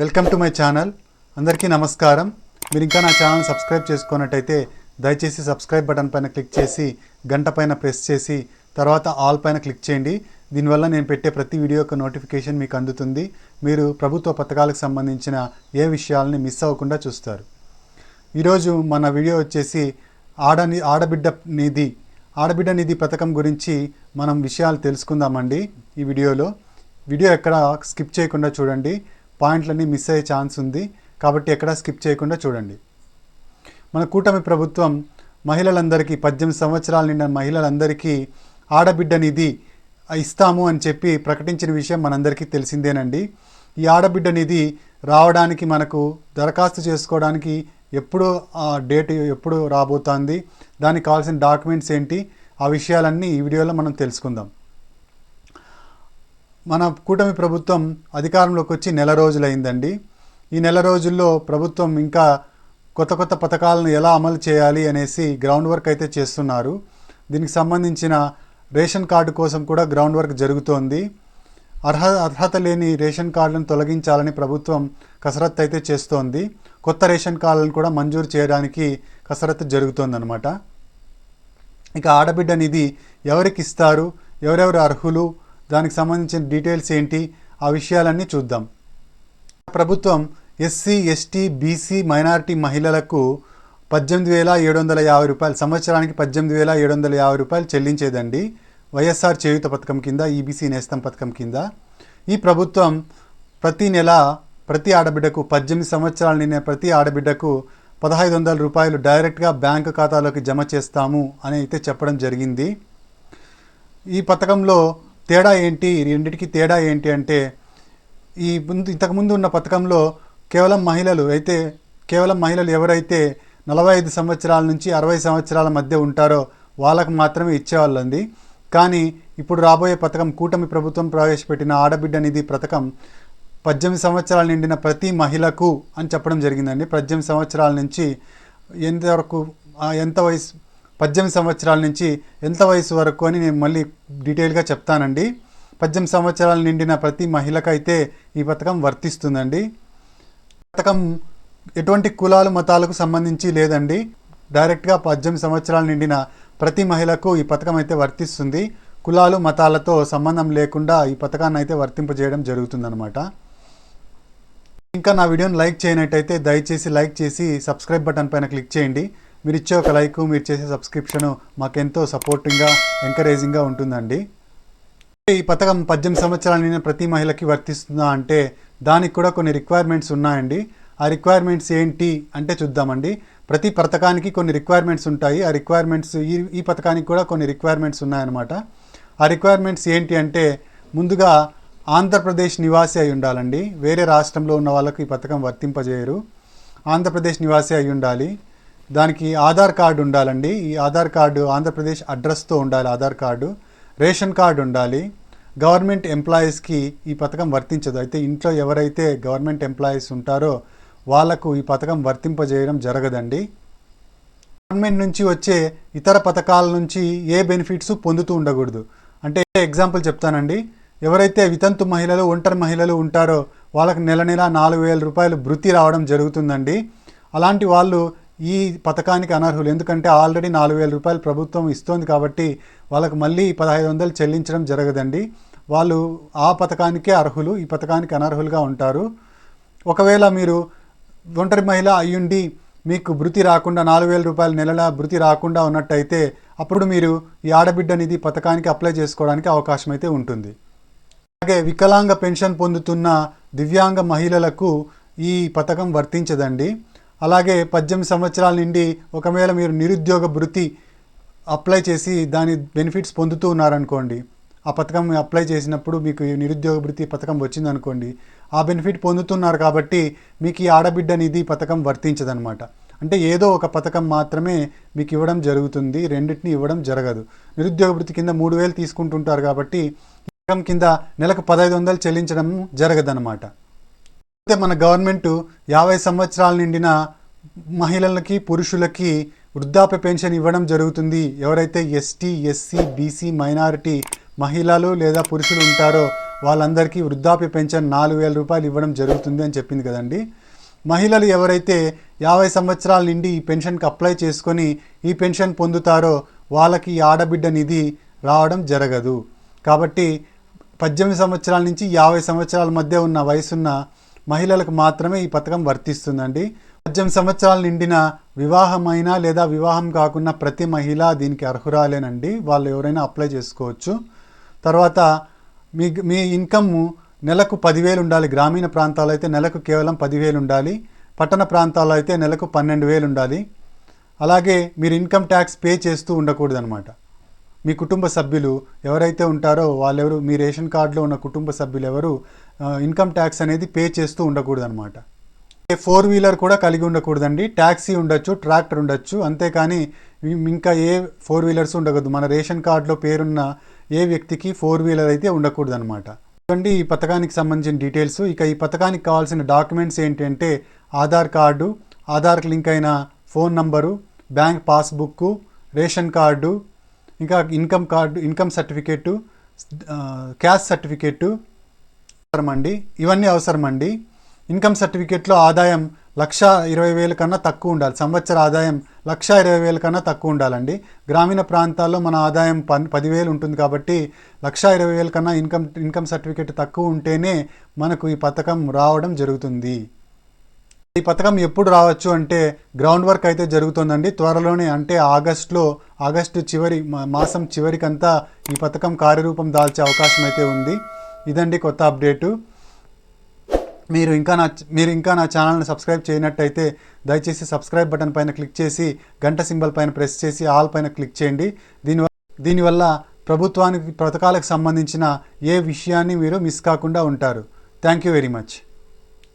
Welcome to my channel. అందరికీ నమస్కారం. మీరు ఇంకా నా ఛానల్ సబ్స్క్రైబ్ చేసుకున్నట్టయితే దయచేసి సబ్స్క్రైబ్ బటన్ పైన క్లిక్ చేసి గంట పైన ప్రెస్ చేసి తర్వాత ఆల్ పైన క్లిక్ చేయండి. దీనివల్ల నేను పెట్టే ప్రతి వీడియో యొక్క నోటిఫికేషన్ మీకు అందుతుంది. మీరు ప్రభుత్వ పథకాలకు సంబంధించిన ఏ విషయాలని మిస్ అవ్వకుండా చూస్తారు. ఈరోజు మన వీడియో వచ్చేసి ఆడని ఆడబిడ్డ నిధి ఆడబిడ్డ నిధి పథకం గురించి మనం విషయాలు తెలుసుకుందామండి ఈ వీడియోలో. వీడియో ఎక్కడ స్కిప్ చేయకుండా చూడండి. పాయింట్లన్నీ మిస్ అయ్యే ఛాన్స్ ఉంది. కాబట్టి ఎక్కడ స్కిప్ చేయకుండా చూడండి. మన కూటమి ప్రభుత్వం మహిళలందరికీ పద్దెనిమిది సంవత్సరాలు నిండిన మహిళలందరికీ ఆడబిడ్డ నిధి ఇస్తాము అని చెప్పి ప్రకటించిన విషయం మనందరికీ తెలిసిందేనండి. ఈ ఆడబిడ్డ నిధి రావడానికి మనకు దరఖాస్తు చేసుకోవడానికి ఎప్పుడు ఆ డేట్ ఎప్పుడు రాబోతోంది. దానికి కావాల్సిన డాక్యుమెంట్స్ ఏంటి? ఆ విషయాలన్నీ ఈ వీడియోలో మనం తెలుసుకుందాం. మన కూటమి ప్రభుత్వం అధికారంలోకి వచ్చి నెల రోజులైందండి. ఈ నెల రోజుల్లో ప్రభుత్వం ఇంకా కొత్త కొత్త పథకాలను ఎలా అమలు చేయాలి అనేసి గ్రౌండ్ వర్క్ అయితే చేస్తున్నారు. దీనికి సంబంధించిన రేషన్ కార్డు కోసం కూడా గ్రౌండ్ వర్క్ జరుగుతోంది. అర్హ అర్హత లేని రేషన్ కార్డులను తొలగించాలని ప్రభుత్వం కసరత్తు అయితే చేస్తోంది. కొత్త రేషన్ కార్డులను కూడా మంజూరు చేయడానికి కసరత్తు జరుగుతోందన్నమాట. ఇక ఆడబిడ్డ నిధి ఎవరికి ఇస్తారు? ఎవరెవరు అర్హులు? దానికి సంబంధించిన డీటెయిల్స్ ఏంటి? ఆ విషయాలన్నీ చూద్దాం. ప్రభుత్వం ఎస్సీ ఎస్టీ బీసీ మైనారిటీ మహిళలకు పద్దెనిమిది వేల ఏడు వందల యాభై రూపాయలు సంవత్సరానికి పద్దెనిమిది వేల ఏడు వందల యాభై రూపాయలు చెల్లించేదండి. వైఎస్ఆర్ చేయూత పథకం కింద ఈబీసీ నేస్తం పథకం కింద. ఈ ప్రభుత్వం ప్రతి నెల ప్రతి ఆడబిడ్డకు పద్దెనిమిది సంవత్సరాలు నిండిన ప్రతి ఆడబిడ్డకు పదహైదు వందల రూపాయలు డైరెక్ట్గా బ్యాంకు ఖాతాలోకి జమ చేస్తాము అని అయితే చెప్పడం జరిగింది. ఈ పథకంలో తేడా ఏంటి? ఈ రెండిటికి తేడా ఏంటి అంటే ఈ ముందు ఇంతకుముందు ఉన్న పథకంలో కేవలం మహిళలు అయితే కేవలం మహిళలు ఎవరైతే నలభై ఐదు సంవత్సరాల నుంచి అరవై సంవత్సరాల మధ్య ఉంటారో వాళ్ళకు మాత్రమే ఇచ్చేవాళ్ళండి. కానీ ఇప్పుడు రాబోయే పథకం కూటమి ప్రభుత్వం ప్రవేశపెట్టిన ఆడబిడ్డ నిధి పథకం పద్దెనిమిది సంవత్సరాలు నిండిన ప్రతి మహిళకు అని చెప్పడం జరిగిందండి. పద్దెనిమిది సంవత్సరాల నుంచి ఎంతవరకు ఎంత వయసు పద్దెనిమిది సంవత్సరాల నుంచి ఎంత వయసు వరకు అని నేను మళ్ళీ డీటెయిల్గా చెప్తానండి. పద్దెనిమిది సంవత్సరాలు నిండిన ప్రతి మహిళకైతే ఈ పథకం వర్తిస్తుందండి. పథకం ఎటువంటి కులాలు మతాలకు సంబంధించి లేదండి. డైరెక్ట్గా పద్దెనిమిది సంవత్సరాలు నిండిన ప్రతి మహిళకు ఈ పథకం అయితే వర్తిస్తుంది. కులాలు మతాలతో సంబంధం లేకుండా ఈ పథకాన్ని అయితే వర్తింపజేయడం జరుగుతుందన్నమాట. ఇంకా నా వీడియోని లైక్ చేయనట్టయితే దయచేసి లైక్ చేసి సబ్స్క్రైబ్ బటన్ పైన క్లిక్ చేయండి. మీరు ఇచ్చే ఒక లైక్ మీరు చేసే సబ్స్క్రిప్షన్ మాకెంతో సపోర్టింగ్గా ఎంకరేజింగ్గా ఉంటుందండి. ఈ పథకం పద్దెనిమిది సంవత్సరాల నిన్న ప్రతి మహిళకి వర్తిస్తుందా అంటే దానికి కూడా కొన్ని రిక్వైర్మెంట్స్ ఉన్నాయండి. ఆ రిక్వైర్మెంట్స్ ఏంటి అంటే చూద్దామండి. ప్రతి పథకానికి కొన్ని రిక్వైర్మెంట్స్ ఉంటాయి. ఆ రిక్వైర్మెంట్స్ ఈ ఈ పథకానికి కూడా కొన్ని రిక్వైర్మెంట్స్ ఉన్నాయన్నమాట. ఆ రిక్వైర్మెంట్స్ ఏంటి అంటే ముందుగా ఆంధ్రప్రదేశ్ నివాసి అయి ఉండాలండి. వేరే రాష్ట్రంలో ఉన్న వాళ్ళకు ఈ పథకం వర్తింపజేయరు. ఆంధ్రప్రదేశ్ నివాసి అయి ఉండాలి. దానికి ఆధార్ కార్డు ఉండాలండి. ఈ ఆధార్ కార్డు ఆంధ్రప్రదేశ్ అడ్రస్తో ఉండాలి ఆధార్ కార్డు. రేషన్ కార్డు ఉండాలి. గవర్నమెంట్ ఎంప్లాయీస్కి ఈ పథకం వర్తించదు. అయితే ఇంట్లో ఎవరైతే గవర్నమెంట్ ఎంప్లాయీస్ ఉంటారో వాళ్ళకు ఈ పథకం వర్తింపజేయడం జరగదండి. గవర్నమెంట్ నుంచి వచ్చే ఇతర పథకాల నుంచి ఏ బెనిఫిట్స్ పొందుతూ ఉండకూడదు. అంటే ఎగ్జాంపుల్ చెప్తానండి. ఎవరైతే వితంతు మహిళలు ఒంటరి మహిళలు ఉంటారో వాళ్ళకి నెల నెల నాలుగు వేల రూపాయలు భృతి రావడం జరుగుతుందండి. అలాంటి వాళ్ళు ఈ పథకానికి అనర్హులు. ఎందుకంటే ఆల్రెడీ నాలుగు వేల రూపాయలు ప్రభుత్వం ఇస్తోంది కాబట్టి వాళ్ళకి మళ్ళీ పదహైదు వందలు చెల్లించడం జరగదండి. వాళ్ళు ఆ పథకానికే అర్హులు ఈ పథకానికి అనర్హులుగా ఉంటారు. ఒకవేళ మీరు ఒంటరి మహిళ అయ్యుండి మీకు భృతి రాకుండా నాలుగు వేల రూపాయల నెలల భృతి రాకుండా ఉన్నట్టయితే అప్పుడు మీరు ఈ ఆడబిడ్డ నిధి పథకానికి అప్లై చేసుకోవడానికి అవకాశం అయితే ఉంటుంది. అలాగే వికలాంగ పెన్షన్ పొందుతున్న దివ్యాంగ మహిళలకు ఈ పథకం వర్తించదండి. అలాగే పద్దెనిమిది సంవత్సరాల నుండి ఒకవేళ మీరు నిరుద్యోగ భృతి అప్లై చేసి దాని బెనిఫిట్స్ పొందుతూ ఉన్నారనుకోండి ఆ పథకం అప్లై చేసినప్పుడు మీకు నిరుద్యోగ భృతి పథకం వచ్చిందనుకోండి ఆ బెనిఫిట్ పొందుతున్నారు కాబట్టి మీకు ఈ ఆడబిడ్డ నిధి పథకం వర్తించదనమాట. అంటే ఏదో ఒక పథకం మాత్రమే మీకు ఇవ్వడం జరుగుతుంది రెండింటిని ఇవ్వడం జరగదు. నిరుద్యోగ భృతి కింద మూడు వేలు తీసుకుంటుంటారు కాబట్టి పథకం కింద నెలకు పదహైదు వందలు చెల్లించడం జరగదనమాట. అయితే మన గవర్నమెంట్ యాభై సంవత్సరాల నిండిన మహిళలకి పురుషులకి వృద్ధాప్య పెన్షన్ ఇవ్వడం జరుగుతుంది. ఎవరైతే ఎస్టీ ఎస్సీ బీసీ మైనారిటీ మహిళలు లేదా పురుషులు ఉంటారో వాళ్ళందరికీ వృద్ధాప్య పెన్షన్ నాలుగు వేల రూపాయలు ఇవ్వడం జరుగుతుంది అని చెప్పింది కదండి. మహిళలు ఎవరైతే యాభై సంవత్సరాల నుండి ఈ పెన్షన్కి అప్లై చేసుకొని ఈ పెన్షన్ పొందుతారో వాళ్ళకి ఆడబిడ్డ నిధి రావడం జరగదు. కాబట్టి పద్దెనిమిది సంవత్సరాల నుంచి యాభై సంవత్సరాల మధ్య ఉన్న వయసున్న మహిళలకు మాత్రమే ఈ పథకం వర్తిస్తుందండి. పద్దెనిమిది సంవత్సరాలు నిండిన వివాహమైన లేదా వివాహం కాకుండా ప్రతి మహిళ దీనికి అర్హురాలేనండి. వాళ్ళు ఎవరైనా అప్లై చేసుకోవచ్చు. తర్వాత మీ మీ ఇన్కమ్ నెలకు పదివేలు ఉండాలి. గ్రామీణ ప్రాంతాల్లో అయితే నెలకు కేవలం పదివేలు ఉండాలి. పట్టణ ప్రాంతాల్లో అయితే నెలకు పన్నెండు వేలు ఉండాలి. అలాగే మీరు ఇన్కమ్ ట్యాక్స్ పే చేస్తూ ఉండకూడదు అనమాట మీ కుటుంబ సభ్యులు ఎవరైతే ఉంటారో వాళ్ళెవరు మీ రేషన్ కార్డులో ఉన్న కుటుంబ సభ్యులు ఎవరు ఇన్కమ్ ట్యాక్స్ అనేది పే చేస్తూ ఉండకూడదు అనమాట ఫోర్ వీలర్ కూడా కలిగి ఉండకూడదండి. ట్యాక్సీ ఉండొచ్చు ట్రాక్టర్ ఉండొచ్చు అంతేకాని ఇంకా ఏ ఫోర్ వీలర్స్ ఉండకూడదు. మన రేషన్ కార్డులో పేరున్న ఏ వ్యక్తికి ఫోర్ వీలర్ అయితే ఉండకూడదు అనమాట ఇవ్వండి ఈ పథకానికి సంబంధించిన డీటెయిల్స్. ఇక ఈ పథకానికి కావాల్సిన డాక్యుమెంట్స్ ఏంటంటే ఆధార్ కార్డు ఆధార్కి లింక్ అయిన phone number bank passbook ration card ఇంకా income card income certificate cash certificate అవసరమండి. ఇవన్నీ అవసరమండి. ఇన్కమ్ సర్టిఫికేట్లో ఆదాయం లక్ష ఇరవై వేల కన్నా తక్కువ ఉండాలి. సంవత్సర ఆదాయం లక్ష ఇరవై వేల కన్నా తక్కువ ఉండాలండి. గ్రామీణ ప్రాంతాల్లో మన ఆదాయం పన్ పదివేలు ఉంటుంది కాబట్టి లక్ష ఇరవై వేల కన్నా ఇన్కమ్ ఇన్కమ్ సర్టిఫికేట్ తక్కువ ఉంటేనే మనకు ఈ పథకం రావడం జరుగుతుంది. ఈ పథకం ఎప్పుడు రావచ్చు అంటే గ్రౌండ్ వర్క్ అయితే జరుగుతుందండి. త్వరలోనే అంటే ఆగస్టులో ఆగస్టు చివరి మాసం చివరికంతా ఈ పథకం కార్యరూపం దాల్చే అవకాశం అయితే ఉంది. ఇదండి కొత్త అప్డేటు. మీరు ఇంకా నా మీరు ఇంకా నా ఛానల్ని సబ్స్క్రైబ్ చేయనట్టయితే దయచేసి సబ్స్క్రైబ్ బటన్ పైన క్లిక్ చేసి గంట సింబల్ పైన ప్రెస్ చేసి ఆల్ పైన క్లిక్ చేయండి. దీనివల్ల దీనివల్ల ప్రభుత్వానికి పథకాలకు సంబంధించిన ఏ విషయాన్ని మీరు మిస్ కాకుండా ఉంటారు. Thank you very much.